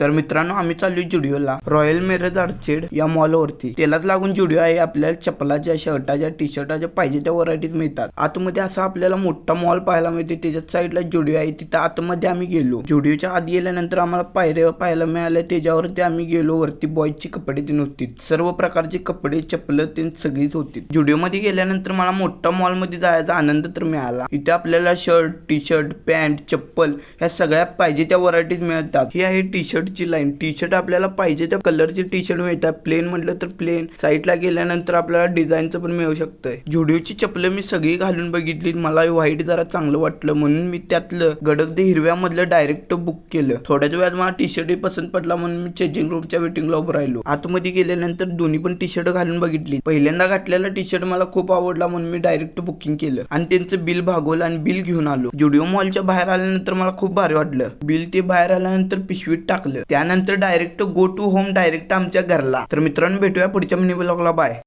तर मित्रांनो आम्ही चालू जुडिओला. रॉयल मेरेज आर्चेड या मॉलवरती. त्यालाच लागून जुडिओ आहे आपल्याला चपलाच्या शर्टाच्या टी शर्टाच्या पाहिजे त्या व्हरायटीज मिळतात. आतमध्ये असा आपल्याला मोठा मॉल पाहायला मिळते त्याच्यात साईडला जुडिओ आहे तिथं आतमध्ये आम्ही गेलो. जुडिओच्या आत गेल्यानंतर आम्हाला पायऱ्या पाहायला मिळाल्या त्याच्यावरती आम्ही गेलो वरती बॉयची कपडे तीन होती. सर्व प्रकारचे कपडे चपल तीन सगळीच होती. जुडिओ मध्ये गेल्यानंतर मला मोठा मॉलमध्ये जायचा आनंद तर मिळाला. इथे आपल्याला शर्ट टी शर्ट पॅन्ट चप्पल ह्या सगळ्या पाहिजे त्या व्हरायटीज मिळतात. ही आहे टी शर्टची लाईन. टी शर्ट आपल्याला पाहिजे त्या कलरची टी शर्ट मिळतात. प्लेन म्हटलं तर प्लेन साईडला गेल्यानंतर आपल्याला डिझाईनचं पण मिळू शकतंय. जुडिओची चप्पल मी सगळी घालून बघितली मला व्हाईट जरा चांगलं वाटलं म्हणून मी त्यातलं गडक ते हिरव्या मधलं डायरेक्ट बुक केलं. थोड्याच वेळात मला टी शर्टही पसंत पडला म्हणून मी चेंजिंग रूमच्या वेटिंगला उभं राहिलो. आतमध्ये गेल्यानंतर दोन्ही पण टी शर्ट घालून बघितली पहिल्यांदा घातलेला टी शर्ट मला खूप आवडला म्हणून मी डायरेक्ट बुकिंग केलं. आणि त्यांचं बिल भागवलं आणि बिल घेऊन आलो. जुडिओ मॉलच्या बाहेर आल्यानंतर मला खूप भारी वाटलं. बिल ते बाहेर आल्यानंतर पिशवीत टाकलं. त्यानंतर direct go to home direct आमच्या घरला. तर मित्रांनो भेटूया पुढच्या मिनी ब्लॉगला बाय